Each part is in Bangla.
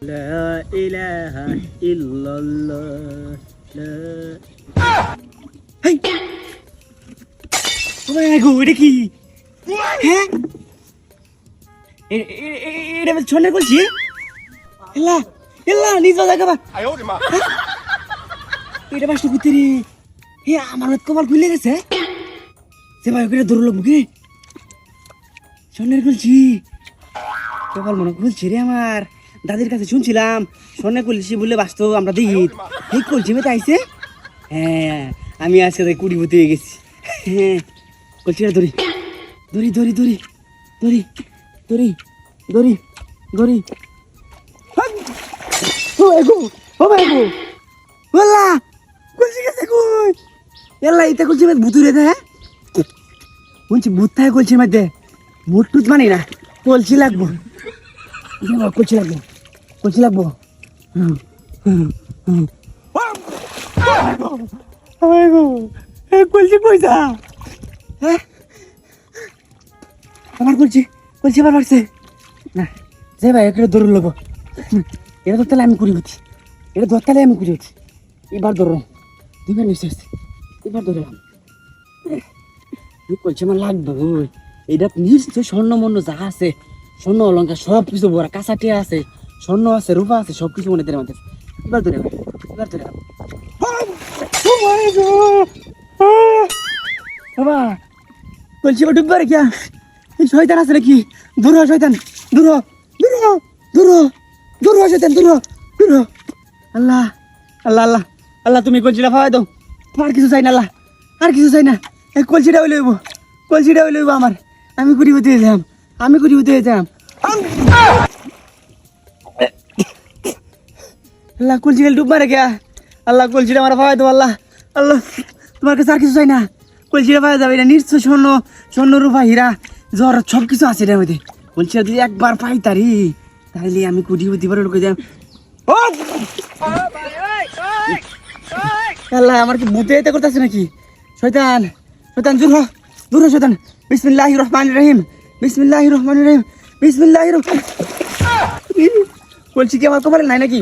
لا إله إلا الله لا هاي তোমার গো এটা কি? হ্যাঁ? এটা ছলে হ্যাঁ? এটা বাসটা করতে রে। আমার হাত খুলে গেছে হ্যাঁ? সে ভাই ওকে ধরলো মুখে। ছলের খুলছি। কপাল মনে খুলছি রে আমার। দাদির কাছে শুনছিলাম স্বর্ণে খুলছি বলে বাস্তব আমরা দেখি। এই কলছি মেতে আইছে? হ্যাঁ আমি আজকে তাই কুড়ি ভর্তি হয়ে গেছি। হ্যাঁ কলছি না ধরি ধরি ধরি ধরি ধরি ধরি ধরি ধরি! ও ওলা কলছি গেছে দে হ্যাঁ? থাকে কলছির মধ্যে ভূত টুত মানে না কলছি লাগবো কলছি লাগবো কলছি লাগবো কলছি পয়সা হ্যাঁ আমার কলছি কলছি আবার বাড়ছে না যে ভাই এখানে দৌড় লোক এটা ধরতে আমি কুড়ি হচ্ছি এটা ধরতে আমি কুড়ি হচ্ছি এবার ধরো দুবার মিশে আসছে এবার ধরলাম কি করছে আমার লাগবে এটা নিশ্চয় স্বর্ণ মন্য যা আছে স্বর্ণ অলঙ্কার সব কিছু ভরা কাঁচাটিয়া আছে, স্বর্ণ আছে, রূপা আছে সব কিছু মনে দেয় আমাদের এবার ধরে এবার ধরে! বাবা, বলছি এবার ডুববে রে কিয়া এই শয়তান আছে নাকি? দূর শয়তান, দূর দূর দূর দূর শয়তান, দূর দূর আল্লাহ আল্লাহ আল্লাহ আল্লাহ, তুমি কলচিটা খাওয়াই দাও। আর কিছু চাই না, আল্লাহ, আর কিছু চাই না। এই কলচিটা হইলে হইব কলচিটা হইলে হইব আমার। আমি কুড়ি হতে যেতাম আমি কুড়ি হতে যেতাম আল্লাহ কলচিটা ডুব মারে গিয়া। আল্লাহ কলচিটা আমার খাওয়াই দাও, আল্লাহ। আল্লাহ, তোমার কাছে আর কিছু চাই না। কলচিটা পাওয়া যাবে এটা নিশ্চয় স্বর্ণ স্বর্ণ রূপা হীরা, জ্বর সব কিছু আছে এটার মধ্যে কলচিটা যদি একবার পাই তারি তাহলে আমি হতে পারো লোকে যাম। আল্লাহ, আমার কি ভূতে এতে করতেছে নাকি? শয়তান শৈতান দূর হ দূর হ, শয়তান। বিসমিল্লাহ রহমান রহিম। বিসমিল্লাহ রহমান রহিম। বিসমিল্লাহ রহমান বলছি কি আমার কপালে নাই নাকি?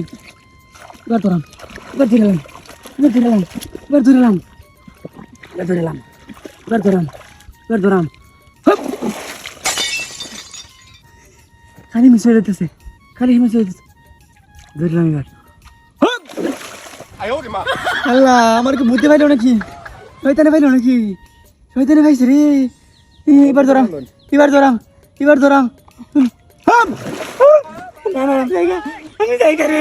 এবার ধরাম, এবার ধরালাম এবার ধরালাম এবার ধরালাম এবার ধরালাম এবার ধরাম এবার ধরাম খালি মিশে যেতেছে, খালি মিশে যেতেছে। ধরলাম এবার। আল্লাহ, আমার কি বুঝতে পারল নাকি? শয়তানে পাইলো নাকি? শয়তানে পাইছে রে। এবার ধরাম। এবার ধরাম এবার ধরাম। আমি যাই রে।